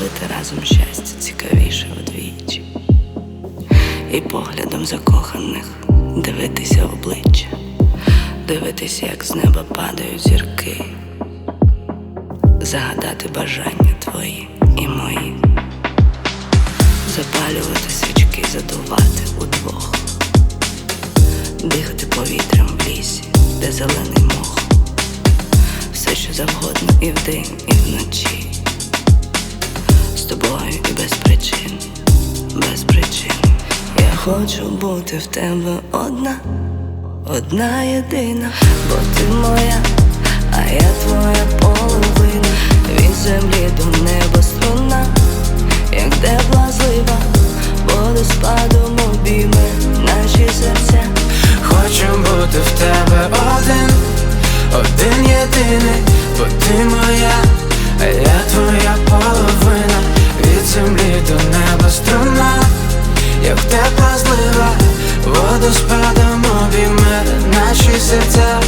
ловити разом щастя цікавіше вдвічі, і поглядом закоханих дивитися в обличчя, дивитися, як з неба падають зірки, загадати бажання твої і мої, запалювати свічки, задувати удвох, дихати повітрям в лісі, де зелений мох, все, що завгодно, і вдень, і вночі. Тобою і без причин, без причин. Я хочу бути в тебе одна, одна єдина, бо ти моя, а я твоя половина. Від землі до неба струна, як тепла злива, водоспадом водоспадом обійме наші серця.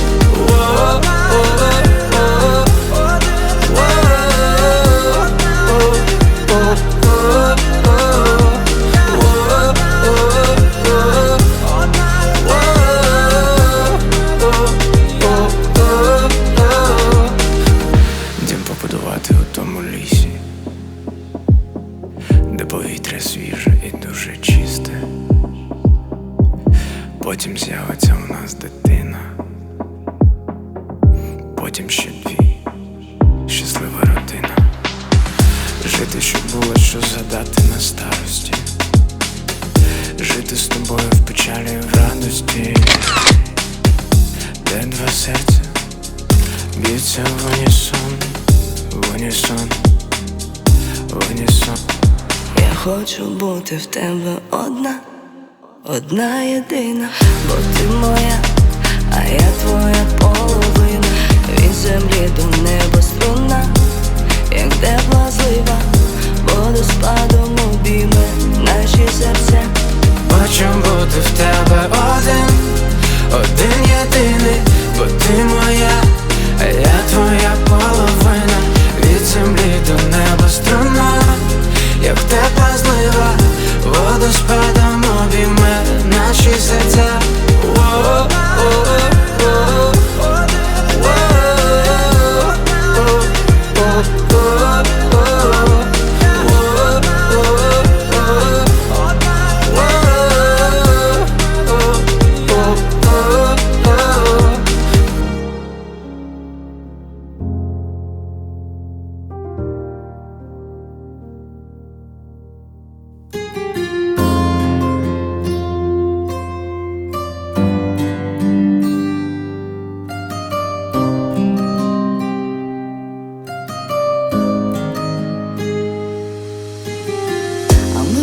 Дім побудувати у тому лісі, де повітря свіже і дуже чисте. Потім з'явиться у нас дитина, потім ще дві, щаслива родина. Жити, щоб було що згадати на старості, жити з тобою в печалі в радості, де два серця. Б'ються в унісон, в унісон, в унісон. Я хочу бути в тебе одна, одна єдина, бо ти моя, а я твоя половина.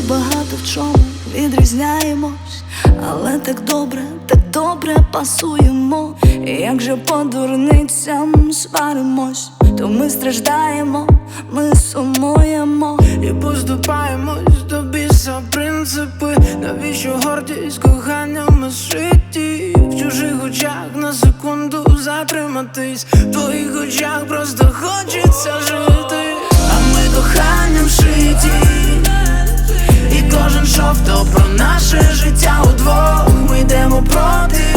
Багато в чому відрізняємось, але так добре, так добре пасуємо. І як же по дурницям сваримось, то ми страждаємо, ми сумуємо. І поступаємось до біса принципи. Навіщо гордість коханнями зшиті В чужих очах на секунду затриматись. В твоїх очах просто хочеться жити. А ми коханням шиті І шов, то про наше життя удвох. Ми йдемо проти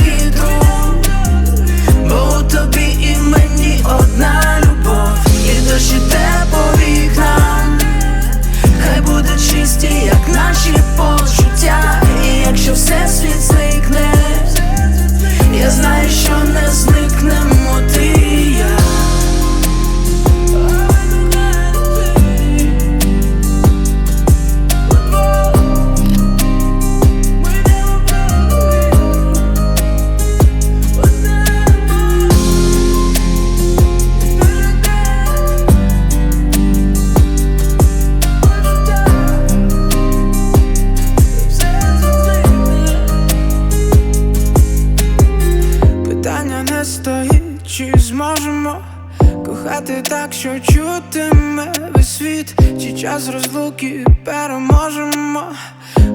кохати так, що чутиме весь світ, чи час розлуки переможемо,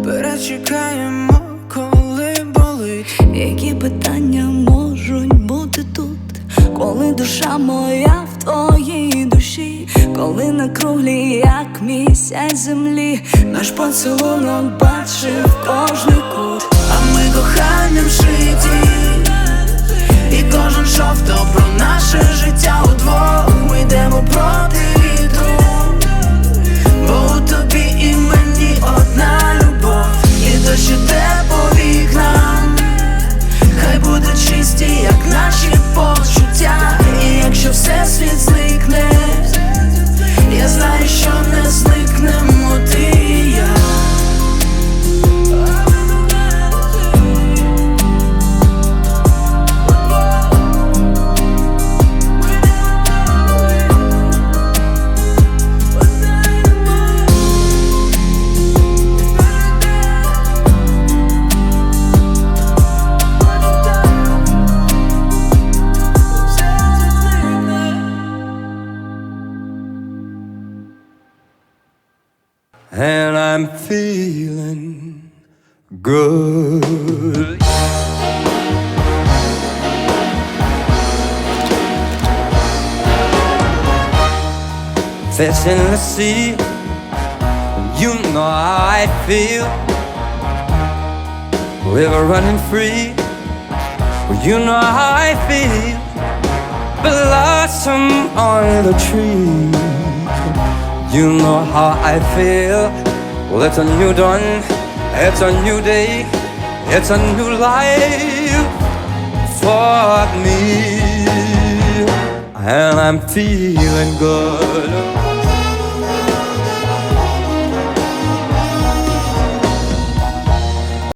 перечекаємо, коли болить. Які питання можуть бути тут, коли душа моя в твоїй душі, коли на круглі, як місяць землі, наш поцілунок бачив and I'm feeling good. Fish in the sea, you know how I feel. River running free, you know how I feel. Blossom on the tree. You know how I feel. Well, it's a new dawn, it's a new day, it's a new life for me. And I'm feeling good.